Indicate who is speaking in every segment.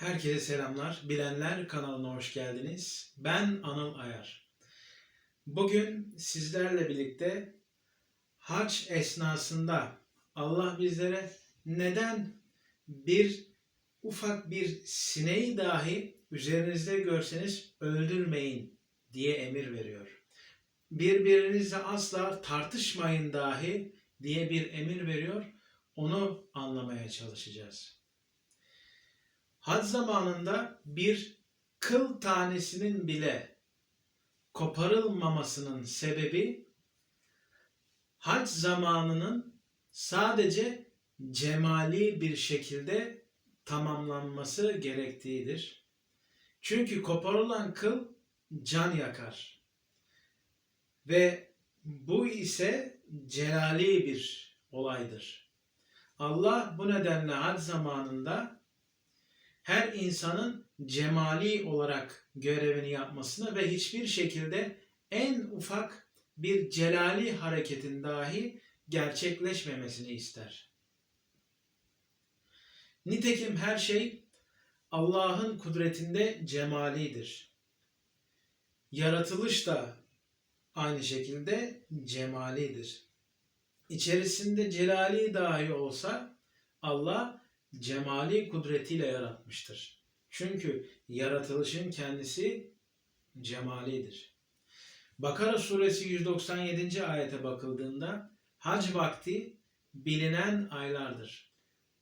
Speaker 1: Herkese selamlar. Bilenler kanalına hoş geldiniz. Ben Anıl Ayar. Bugün sizlerle birlikte hac esnasında Allah bizlere neden bir ufak bir sineği dahi üzerinizde görseniz öldürmeyin diye emir veriyor. Birbirinizle asla tartışmayın dahi diye bir emir veriyor. Onu anlamaya çalışacağız. Hac zamanında bir kıl tanesinin bile koparılmamasının sebebi hac zamanının sadece cemali bir şekilde tamamlanması gerektiğidir. Çünkü koparılan kıl can yakar. Ve bu ise celali bir olaydır. Allah bu nedenle hac zamanında her insanın cemali olarak görevini yapmasını ve hiçbir şekilde en ufak bir celali hareketin dahi gerçekleşmemesini ister. Nitekim her şey Allah'ın kudretinde cemalidir. Yaratılış da aynı şekilde cemalidir. İçerisinde celali dahi olsa Allah cemali kudretiyle yaratmıştır. Çünkü yaratılışın kendisi cemalidir. Bakara suresi 197. ayete bakıldığında hac vakti bilinen aylardır.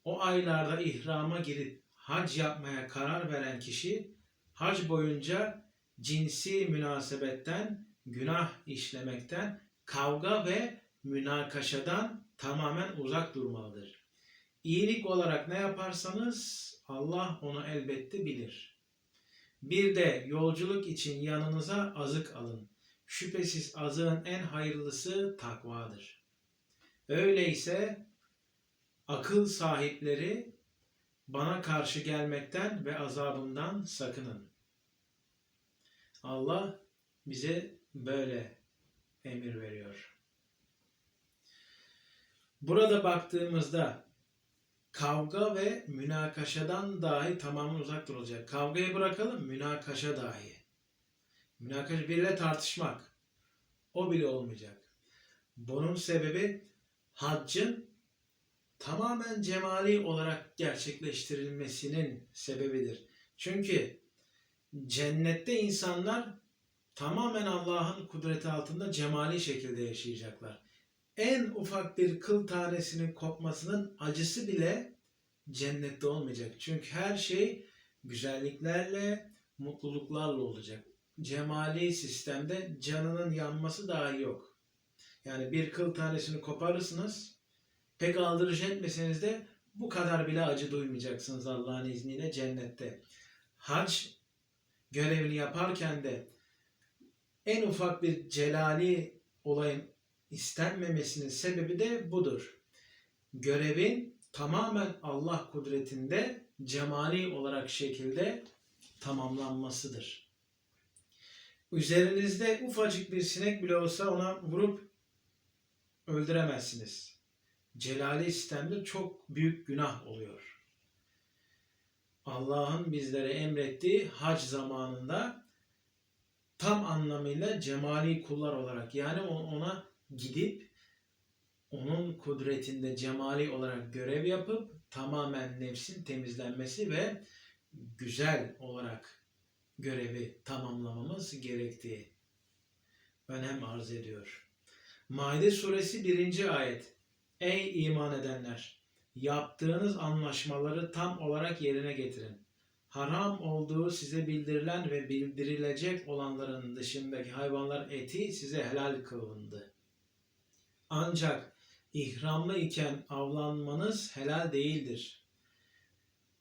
Speaker 1: O aylarda ihrama girip hac yapmaya karar veren kişi hac boyunca cinsi münasebetten, günah işlemekten, kavga ve münakaşadan tamamen uzak durmalıdır. İyilik olarak ne yaparsanız Allah onu elbette bilir. Bir de yolculuk için yanınıza azık alın. Şüphesiz azığın en hayırlısı takvadır. Öyleyse akıl sahipleri bana karşı gelmekten ve azabımdan sakının. Allah bize böyle emir veriyor. Burada baktığımızda kavga ve münakaşadan dahi tamamen uzak durulacak. Kavgayı bırakalım, münakaşa dahi. Münakaşa biriyle tartışmak. O bile olmayacak. Bunun sebebi haccın tamamen cemali olarak gerçekleştirilmesinin sebebidir. Çünkü cennette insanlar tamamen Allah'ın kudreti altında cemali şekilde yaşayacaklar en ufak bir kıl tanesinin kopmasının acısı bile cennette olmayacak. Çünkü her şey güzelliklerle, mutluluklarla olacak. Cemali sistemde canının yanması dahi yok. Yani bir kıl tanesini koparırsınız, pek aldırış etmeseniz de bu kadar bile acı duymayacaksınız Allah'ın izniyle cennette. Hac görevini yaparken de en ufak bir celali olayın istenmemesinin sebebi de budur. Görevin tamamen Allah kudretinde cemali olarak şekilde tamamlanmasıdır. Üzerinizde ufacık bir sinek bile olsa ona vurup öldüremezsiniz. Celali sistemde çok büyük günah oluyor. Allah'ın bizlere emrettiği hac zamanında tam anlamıyla cemali kullar olarak yani ona gidip onun kudretinde cemali olarak görev yapıp tamamen nefsin temizlenmesi ve güzel olarak görevi tamamlamamız gerektiği önem arz ediyor. Maide suresi 1. ayet Ey iman edenler! Yaptığınız anlaşmaları tam olarak yerine getirin. Haram olduğu size bildirilen ve bildirilecek olanların dışındaki hayvanlar eti size helal kılındı. Ancak ihramlı iken avlanmanız helal değildir.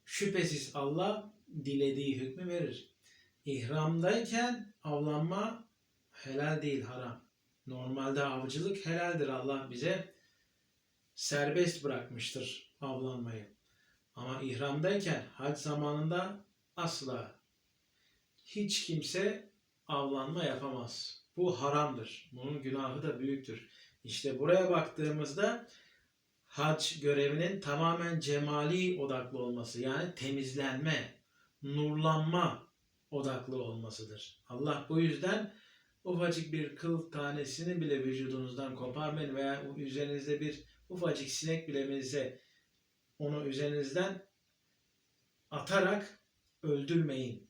Speaker 1: Şüphesiz Allah dilediği hükmü verir. İhramdayken avlanma helal değil, haram. Normalde avcılık helaldir. Allah bize serbest bırakmıştır avlanmayı. Ama ihramdayken hac zamanında asla hiç kimse avlanma yapamaz. Bu haramdır. Bunun günahı da büyüktür. İşte buraya baktığımızda hac görevinin tamamen cemali odaklı olması yani temizlenme, nurlanma odaklı olmasıdır. Allah bu yüzden ufacık bir kıl tanesini bile vücudunuzdan koparmayın veya üzerinizde bir ufacık sinek bilemenize onu üzerinizden atarak öldürmeyin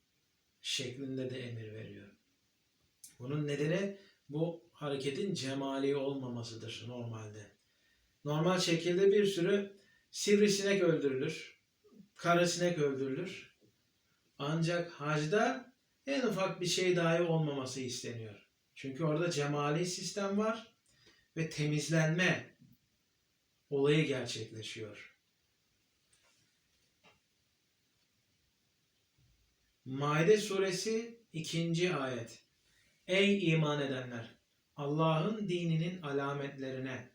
Speaker 1: şeklinde de emir veriyor. Bunun nedeni bu hareketin cemali olmamasıdır normalde. Normal şekilde bir sürü sivrisinek öldürülür, karasinek öldürülür. Ancak hacda en ufak bir şey dahi olmaması isteniyor. Çünkü orada cemali sistem var ve temizlenme olayı gerçekleşiyor. Maide suresi 2. ayet. Ey iman edenler! Allah'ın dininin alametlerine,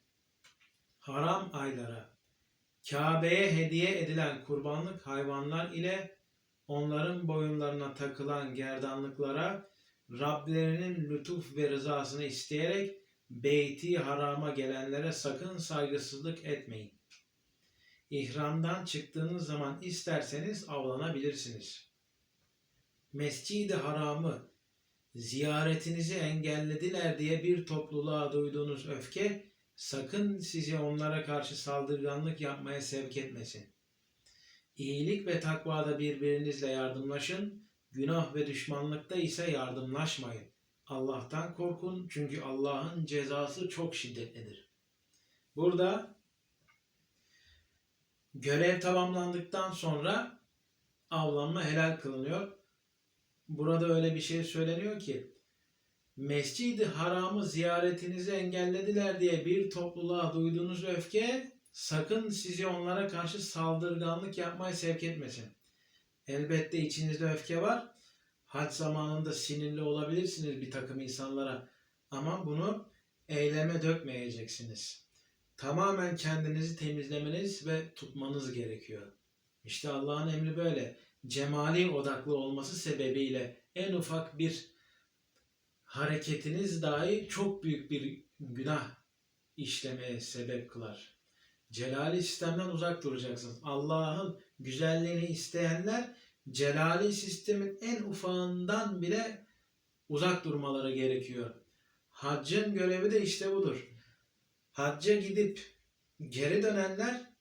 Speaker 1: haram aylara, Kabe'ye hediye edilen kurbanlık hayvanlar ile onların boyunlarına takılan gerdanlıklara Rablerinin lütuf ve rızasını isteyerek beyti harama gelenlere sakın saygısızlık etmeyin. İhramdan çıktığınız zaman isterseniz avlanabilirsiniz. Mescid-i Haram'ı ziyaretinizi engellediler diye bir topluluğa duyduğunuz öfke sakın sizi onlara karşı saldırganlık yapmaya sevk etmesin. İyilik ve takvada birbirinizle yardımlaşın, günah ve düşmanlıkta ise yardımlaşmayın. Allah'tan korkun çünkü Allah'ın cezası çok şiddetlidir. Burada görev tamamlandıktan sonra avlanma helal kılınıyor. Burada öyle bir şey söyleniyor ki Mescid-i Haram'ı ziyaretinizi engellediler diye bir topluluğa duyduğunuz öfke sakın sizi onlara karşı saldırganlık yapmaya sevk etmesin. Elbette içinizde öfke var. Hac zamanında sinirli olabilirsiniz bir takım insanlara ama bunu eyleme dökmeyeceksiniz. Tamamen kendinizi temizlemeniz ve tutmanız gerekiyor. İşte Allah'ın emri böyle. Cemali odaklı olması sebebiyle en ufak bir hareketiniz dahi çok büyük bir günah işlemeye sebep kılar. Celali sistemden uzak duracaksınız. Allah'ın güzelliğini isteyenler celali sistemin en ufağından bile uzak durmaları gerekiyor. Haccın görevi de işte budur. Hacca gidip geri dönenler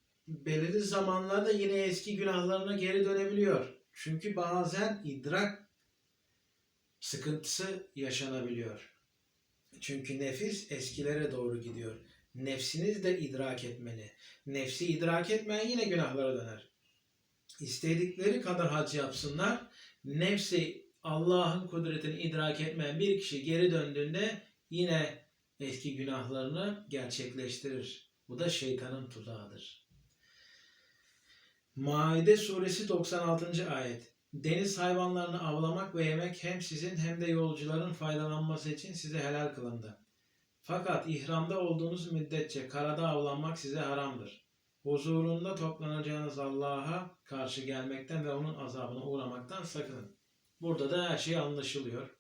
Speaker 1: belirli zamanlarda yine eski günahlarına geri dönebiliyor. Çünkü bazen idrak sıkıntısı yaşanabiliyor. Çünkü nefis eskilere doğru gidiyor. Nefsiniz de idrak etmeli. Nefsi idrak etmeyen yine günahlara döner. İstedikleri kadar hac yapsınlar. Nefsi Allah'ın kudretini idrak etmeyen bir kişi geri döndüğünde yine eski günahlarını gerçekleştirir. Bu da şeytanın tuzağıdır. Maide suresi 96. ayet. Deniz hayvanlarını avlamak ve yemek hem sizin hem de yolcuların faydalanması için size helal kılındı. Fakat ihramda olduğunuz müddetçe karada avlanmak size haramdır. Huzurunda toplanacağınız Allah'a karşı gelmekten ve onun azabına uğramaktan sakının. Burada da her şey anlaşılıyor.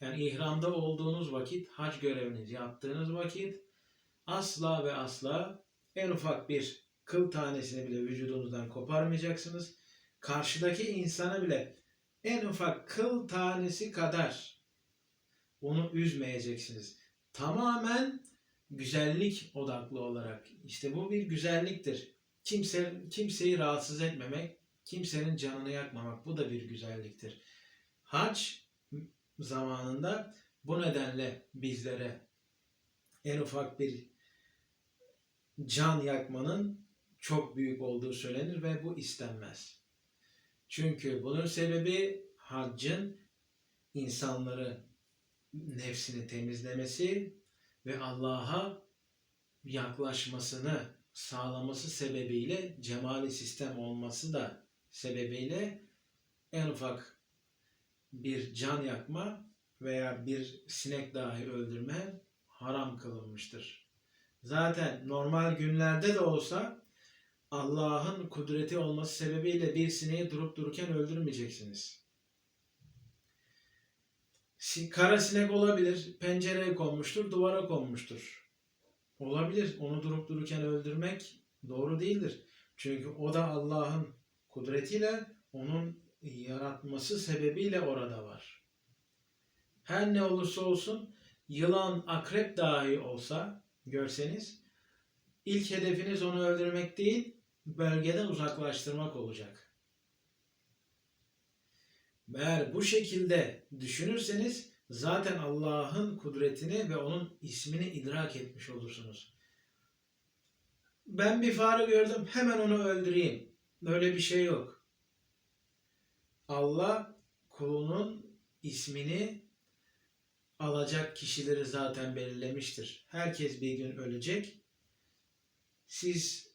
Speaker 1: Yani ihramda olduğunuz vakit, hac görevinizi yaptığınız vakit asla ve asla en ufak bir kıl tanesini bile vücudunuzdan koparmayacaksınız. Karşıdaki insana bile en ufak kıl tanesi kadar onu üzmeyeceksiniz. Tamamen güzellik odaklı olarak. İşte bu bir güzelliktir. Kimse, kimseyi rahatsız etmemek, kimsenin canını yakmamak bu da bir güzelliktir. Hac zamanında bu nedenle bizlere en ufak bir can yakmanın çok büyük olduğu söylenir ve bu istenmez. Çünkü bunun sebebi haccın insanları nefsini temizlemesi ve Allah'a yaklaşmasını sağlaması sebebiyle cemali sistem olması da sebebiyle en ufak bir can yakma veya bir sinek dahi öldürme haram kılınmıştır. Zaten normal günlerde de olsa Allah'ın kudreti olması sebebiyle bir sineği durup dururken öldürmeyeceksiniz. Kara sinek olabilir, pencereye konmuştur, duvara konmuştur. Olabilir, onu durup dururken öldürmek doğru değildir. Çünkü o da Allah'ın kudretiyle onun yaratması sebebiyle orada var. Her ne olursa olsun yılan, akrep dahi olsa görseniz ilk hedefiniz onu öldürmek değil, bölgeden uzaklaştırmak olacak. Eğer bu şekilde düşünürseniz zaten Allah'ın kudretini ve onun ismini idrak etmiş olursunuz. Ben bir fare gördüm hemen onu öldüreyim. Böyle bir şey yok. Allah kulunun ismini alacak kişileri zaten belirlemiştir. Herkes bir gün ölecek. Siz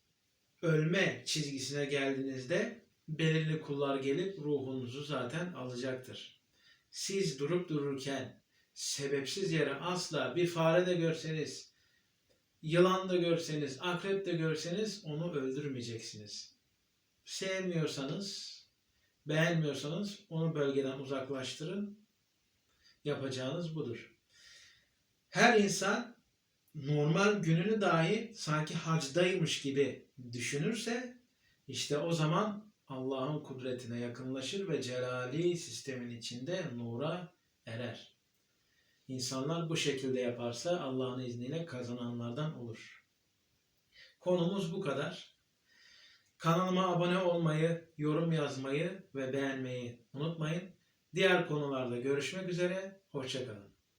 Speaker 1: ölme çizgisine geldiğinizde belirli kullar gelip ruhunuzu zaten alacaktır. Siz durup dururken sebepsiz yere asla bir fare de görseniz, yılan da görseniz, akrep de görseniz onu öldürmeyeceksiniz. Sevmiyorsanız, beğenmiyorsanız onu bölgeden uzaklaştırın. Yapacağınız budur. Her insan normal gününü dahi sanki hacdaymış gibi düşünürse işte o zaman Allah'ın kudretine yakınlaşır ve celali sistemin içinde nura erer. İnsanlar bu şekilde yaparsa Allah'ın izniyle kazananlardan olur. Konumuz bu kadar. Kanalıma abone olmayı, yorum yazmayı ve beğenmeyi unutmayın. Diğer konularda görüşmek üzere. Hoşçakalın.